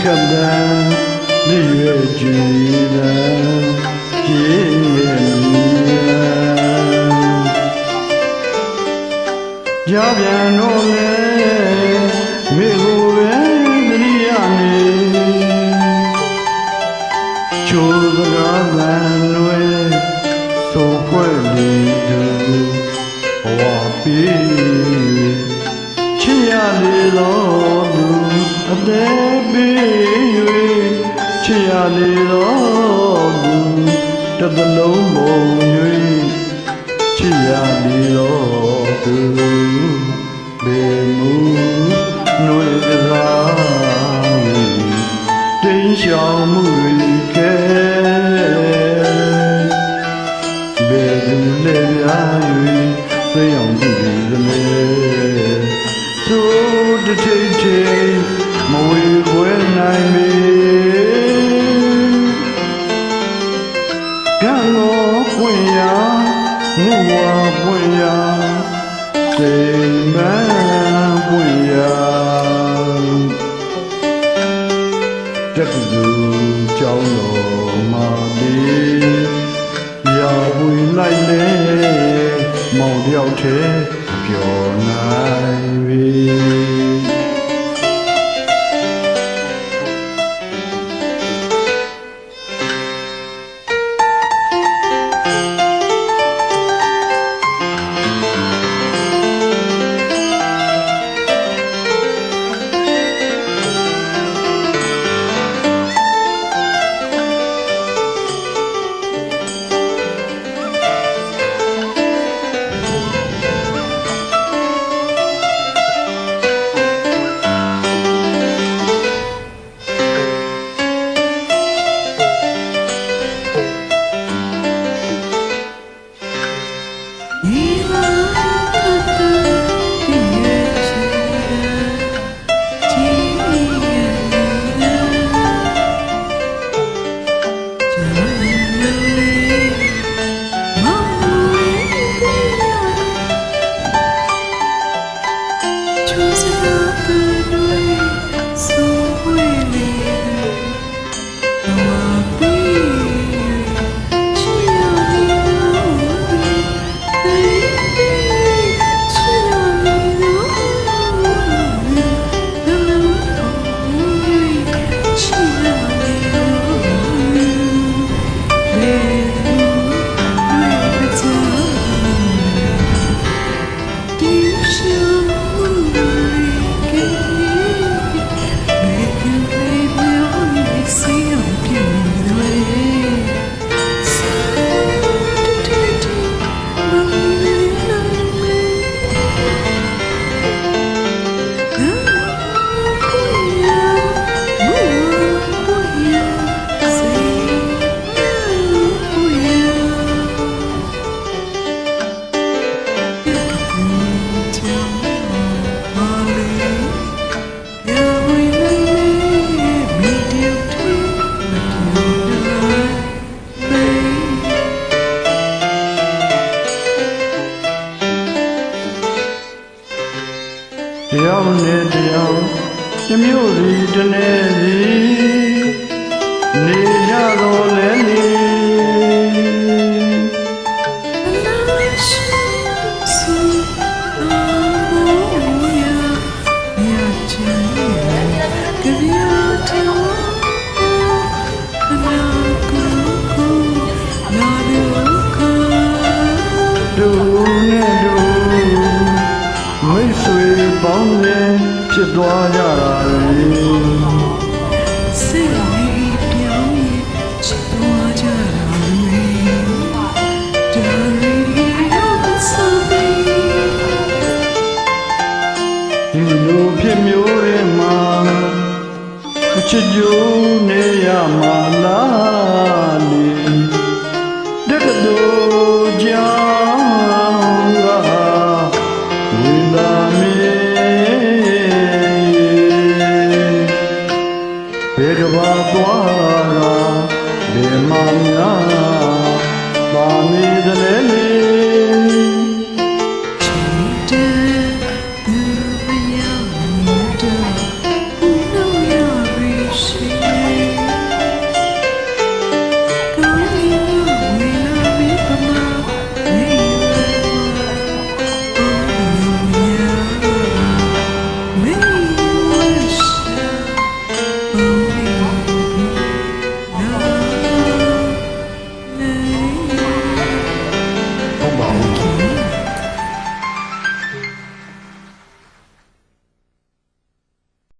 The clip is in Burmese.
ခပ်တန်ဒီရွယ်ကြ အသေးပေး၍ချစ်ရလေတော့သူတစ်သလုံးပုံ၍ချစ်ရလေတော့သူဘေမူ င့်ရာငုဝါပွင့်ရာစိတ်မန်းပွင့်ရာတက္ကသိုလ်ကျောင်းတော်မှာဒီရာဝင်လိုက်လေမောင်တယောက်တည်းပြောနိုင်ပြီ Yeah. နှမျိုးစီတနေစီနေရတော်လဲနေဒူနဲ့ဒူမိတ်ဆွေပေါင်းနေ ဖြစ်သွားကြတာလေစိတ်လေးပြောင်းရင်ဖြစ်သွားကြတာလေဒါလေးရောက်ဆိုပြီးဒီလိုဖြစ်မျိုးတွေမှာချစ်ကြနေရမှာလားလေတကယ်တော့ကြာ မာနာပါမေသလဲလေချင်းတဲ့လူမယောင်မြတ်တော်